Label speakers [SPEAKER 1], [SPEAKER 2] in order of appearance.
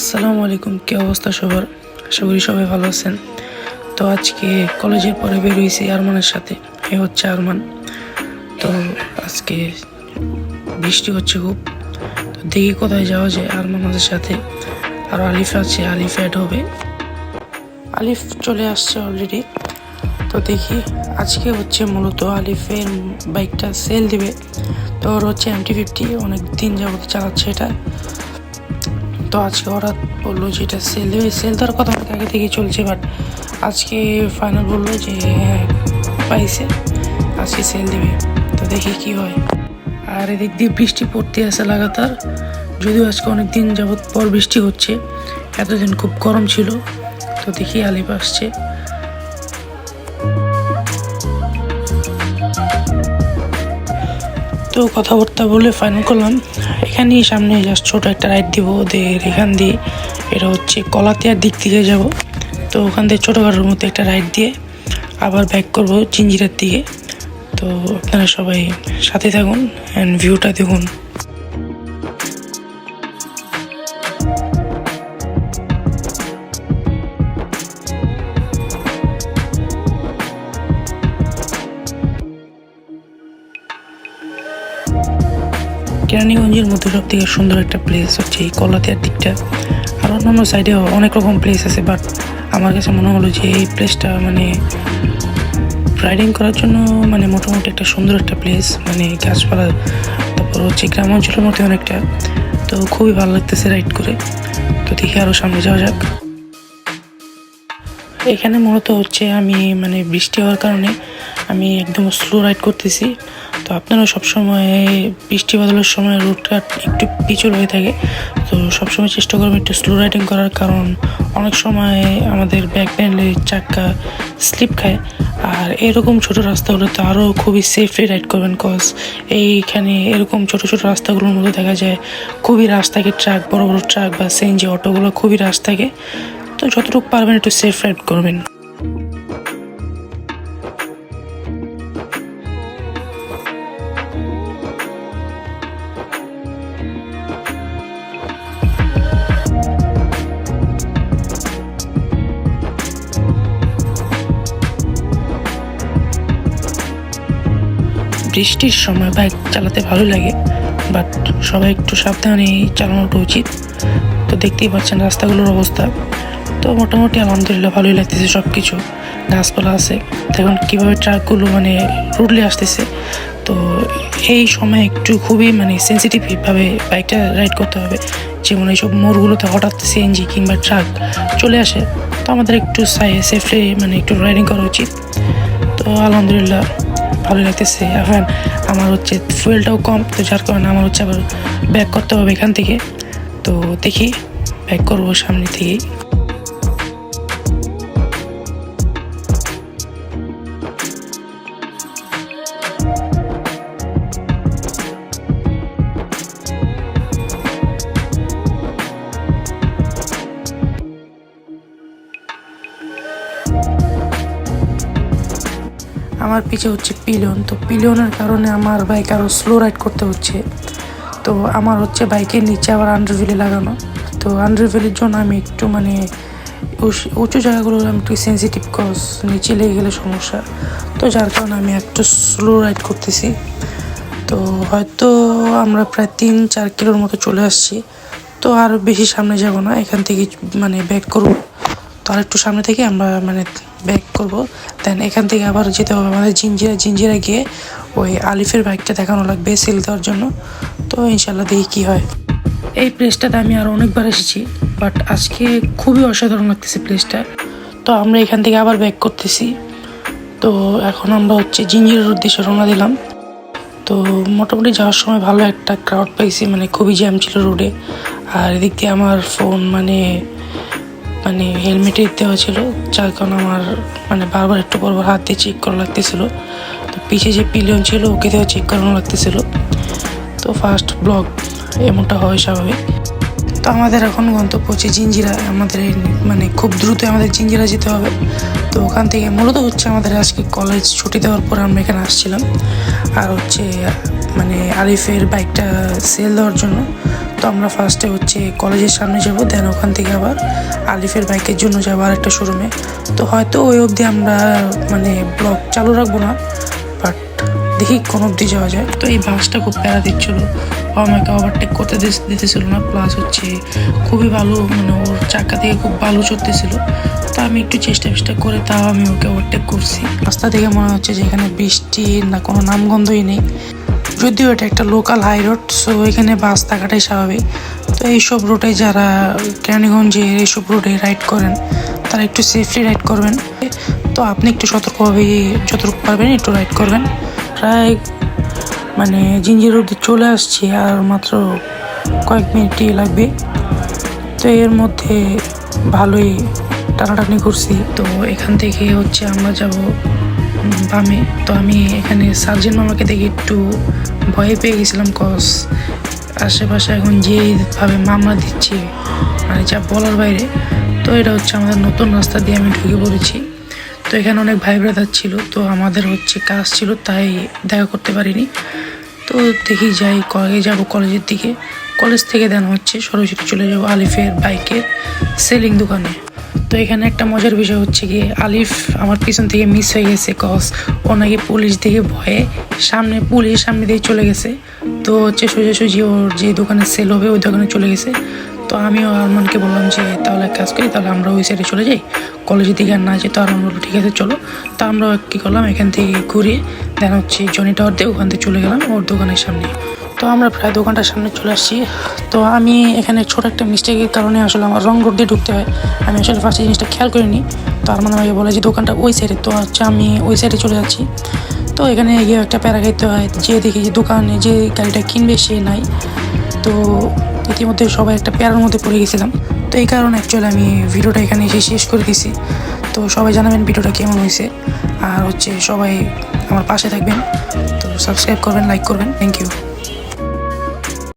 [SPEAKER 1] আসসালামু আলাইকুম, কি অবস্থা সবার? আশা করি সবাই ভালো আছেন। তো আজকে কলেজের পরে বের হয়েছি আরমানের সাথে, এ হচ্ছে আরমান। তো আজকে বৃষ্টি হচ্ছে খুব। তো দেখি কোথায় যাওয়া যায় আরমান আমাদের সাথে। আর আলিফ আছে, আলিফ অ্যাড হবে। আলিফ চলে আসছে অলরেডি তো দেখি, আজকে হচ্ছে মূলত আলিফের বাইকটা সেল দিবে। তো ওর হচ্ছে এমটি ফিফটি অনেক দিন যাবত চালাচ্ছে এটা। তো আজকে হঠাৎ বলল যে এটা সেল দেবে সেল আর কথা অনেক আগে থেকে চলছে বাট আজকে ফাইনাল বলল যে পাইছে আজকে সেল দেবে। তো দেখি কি হয়। আর এদিক দিয়ে বৃষ্টি পড়তে আছে লাগাতার। যদিও আজকে অনেক দিন যাবৎ পর বৃষ্টি হচ্ছে, এতদিন খুব গরম ছিল। তো দেখি আলিপ আসছে। তো কথাবার্তা বলে ফাইনাল করলাম। এখানেই সামনে জাস্ট ছোট একটা রাইড দিব, ওদের এখান দিয়ে এটা হচ্ছে কলাতিয়ার দিক থেকে যাব। তো ওখান থেকে ছোটোখাটোর মতো একটা রাইড দিয়ে আবার ব্যাক করব চিঞ্জিরার দিকে। তো আপনারা সবাই সাথে থাকুন অ্যান্ড ভিউটা দেখুন। কেরানীগঞ্জের মধ্যে সব থেকে সুন্দর একটা প্লেস হচ্ছে এই কলাতিয়ার দিকটা। আর অন্যান্য সাইডে অনেক রকম প্লেস আছে বাট আমার কাছে মনে হলো যে এই প্লেসটা মানে রাইডিং করার জন্য মানে মোটামুটি একটা সুন্দর একটা প্লেস মানে গাছপালা, তারপর হচ্ছে গ্রাম অঞ্চলের মধ্যে অনেকটা। তো খুবই ভালো লাগতেছে রাইড করে। তো দেখি আরও সামনে যাওয়া যাক। এখানে মূলত হচ্ছে আমি মানে বৃষ্টি হওয়ার কারণে আমি একদম স্লো রাইড করতেছি। তো আপনারা সবসময় বৃষ্টি বাদলের সময় রোডটা একটু পিছল হয়ে থাকে। তো সবসময় চেষ্টা করবেন একটু স্লো রাইডিং করার কারণ অনেক সময় আমাদের ব্যাক প্যান্ডের চাক্কা স্লিপ খায়। আর এরকম ছোট রাস্তা হলে তো আরও খুবই সেফলি রাইড করবেন কজ এইখানে এরকম ছোট ছোট রাস্তাগুলোর মধ্যে দেখা যায় খুবই রাশ থাকে ট্রাক, বড় বড় ট্রাক বা সিএনজি অটোগুলো খুবই রাস্তাকে তো যতটুকু পারবেন একটু সেফ রাইড করবেন। বৃষ্টির সময় বাইক চালাতে ভালো লাগে বাট সবাই একটু সাবধানেই চালানোটা উচিত। তো দেখতেই পাচ্ছেন রাস্তাগুলোর অবস্থা। তো মোটামুটি আলহামদুলিল্লাহ ভালোই লাগতেছে সব কিছু গাছপালা আছে। দেখুন কীভাবে ট্রাকগুলো মানে রুটলে আসতেছে, তো এই সময় একটু খুবই মানে সেন্সিটিভভাবে বাইকটা রাইড করতে হবে। যেমন এইসব মোড়গুলোতে হঠাৎ সিএনজি কিংবা ট্রাক চলে আসে, তো আমাদের একটু সেফলি মানে একটু রাইডিং করা উচিত। তো আলহামদুলিল্লাহ। ভালো লাগতেছে। এখন আমার হচ্ছে ফুয়েলটাও কম, তো যার কারণে আমার হচ্ছে আবার ব্যাক করতে হবে এখান থেকে। তো দেখি ব্যাক করব সামনে থেকেই। আমার পিছে হচ্ছে পিলিয়ন তো পিলিয়নের কারণে আমার বাইক আরও স্লো রাইড করতে হচ্ছে। তো আমার হচ্ছে বাইকের নিচে আবার আন্ডারভিলে লাগানো। তো আন্ডারভিলের জন্য আমি একটু মানে উঁচু জায়গাগুলো আমি একটু সেন্সিটিভ কজ নিচে লেগে গেলে সমস্যা। তো যার কারণে আমি একটু স্লো রাইড করতেছি। তো হয়তো আমরা প্রায় তিন চার কিলোর মতো চলে আসছি। তো আর বেশি সামনে যাব না, এখান থেকে মানে ব্যাক করব। তো আর একটু সামনে থেকে আমরা মানে ব্যাক করব। দেন এখান থেকে আবার যেতে হবে আমাদের জিঞ্জিরা জিঞ্জিরা গিয়ে ওই আলিফের বাইকটা দেখানো লাগবে সেল দেওয়ার জন্য। তো ইনশাল্লাহ দেখি কী হয়। এই প্লেসটাতে আমি আর অনেকবার এসেছি বাট আজকে খুবই অসাধারণ লাগতেছে প্লেসটা তো আমরা এখান থেকে আবার ব্যাক করতেছি। তো এখন আমরা হচ্ছে জিঞ্জিরের উদ্দেশ্যে রওনা দিলাম। তো মোটামুটি যাওয়ার সময় ভালো একটা ক্রাউড পাইছি মানে খুবই জ্যাম ছিল রোডে আর এদিক দিয়ে আমার ফোন মানে মানে হেলমেটে দেওয়া ছিল, যার কারণে আমার মানে বারবার একটু পরবার হাত দিয়ে চেক করা লাগতেছিল। তো পিছে যে পিলিয়ন ছিল, ওকে দিয়েও চেক করানো লাগতেছিল। তো ফার্স্ট ব্লগ এমনটা হয় স্বাভাবিক। তো আমাদের এখন গন্তব্য হচ্ছে জিঞ্জিরা। আমাদের মানে খুব দ্রুত আমাদের জিঞ্জিরা যেতে হবে। তো ওখান থেকে মূলত হচ্ছে আমাদের আজকে কলেজ ছুটি দেওয়ার পর আমরা এখানে আসছিলাম। আর হচ্ছে মানে আরিফের বাইকটা সেল দেওয়ার জন্য। তো আমরা ফার্স্টে হচ্ছে কলেজের সামনে যাব দেন ওখান থেকে আবার আলিফের বাইকের জন্য যাব আর একটা শোরুমে তো হয়তো ওই অবধি আমরা মানে ব্লগ চালু রাখব না বাট দেখি কোন অবধি যাওয়া যায়। তো এই বাসটা খুব প্যারা দিচ্ছিল। আমাকে ওভারটেক করতে দিতেছিল না প্লাস হচ্ছে খুবই ভালো মানে ওর চাকা থেকে খুব ভালো চড়তেছিল। তো আমি একটু চেষ্টা চেষ্টা করে তাও আমি ওকে ওভারটেক করছি। রাস্তা থেকে মনে হচ্ছে যে এখানে বৃষ্টি না কোনো নামগন্ধই নেই। যদিও এটা একটা লোকাল হাই রোড সো এখানে বাস থাকাটাই স্বাভাবিক। তো এইসব রোডে যারা কেরানীগঞ্জে এইসব রোডে রাইড করেন, তারা একটু সেফলি রাইড করবেন। তো আপনি একটু সতর্কভাবে যতটুকু পারবেন একটু রাইড করবেন। প্রায় মানে জিঞ্জির অব্দি চলে আসছি, আর মাত্র কয়েক মিনিটই লাগবে। তো এর মধ্যে ভালোই টানাটানি করছি। তো এখান থেকে হচ্ছে আমরা যাব বামে তো আমি এখানে সার্জেন মামাকে দেখে একটু ভয় পেয়ে গেছিলাম কস আশেপাশে এখন যেভাবে মামলা দিচ্ছে মানে যা বলার বাইরে, তো এটা হচ্ছে আমাদের নতুন রাস্তা দিয়ে আমি ঢুকে পড়েছি। তো এখানে অনেক ভাই ব্রাদার ছিল, তো আমাদের হচ্ছে কাজ ছিল, তাই দেখা করতে পারিনি। তো দেখি যাই কলেজে যাব কলেজের দিকে। কলেজ থেকে দেন হচ্ছে সরাসরি চলে যাব আলিফের বাইকের সেলিং দোকানে। তো এখানে একটা মজার বিষয় হচ্ছে কি আলিফ আমার পিছন থেকে মিস হয়ে গেছে কজ ও নাকি পুলিশ দেখে ভয়ে সামনে পুলিশ সামনে দিয়ে চলে গেছে। তো হচ্ছে সোজাসুজি ওর যে দোকানে সেল হবে, ওই দোকানে চলে গেছে। তো আমিও আরমানকে বললাম যে, তাহলে এক কাজ করি, তাহলে আমরা ওই সাইডে চলে যাই। কলেজের দিকে আর না যেতে আর আমরা ঠিক আছে, চলো। তো আমরা কী করলাম, এখান থেকে ঘুরে দেন হচ্ছে জনি টাওয়ার দিয়ে ওখান থেকে চলে গেলাম ওর দোকানের সামনে। তো আমরা প্রায় দোকানটার সামনে চলে আসছি। তো আমি এখানে ছোট একটা মিস্টেকের কারণে আসলে আমার রং রোড দিয়ে ঢুকতে হয়। আমি আসলে ফার্স্ট জিনিসটা খেয়াল করিনি। তো মানে আমাকে বলে যে দোকানটা ওই সাইডে তো হচ্ছে আমি ওই সাইডে চলে যাচ্ছি। তো এখানে গিয়ে একটা প্যারা খাইতে হয়। যে দেখি যে দোকানে যে গাড়িটা কিনবে সে নাই। তো ইতিমধ্যে সবাই একটা প্যারার মধ্যে পড়ে গেছিলাম। তো এই কারণে অ্যাকচুয়ালি আমি ভিডিওটা এখানে এসে শেষ করে দিছি তো সবাই জানাবেন ভিডিওটা কেমন হয়েছে। আর হচ্ছে সবাই আমার পাশে থাকবেন। তো সাবস্ক্রাইব করবেন লাইক করবেন। Thank you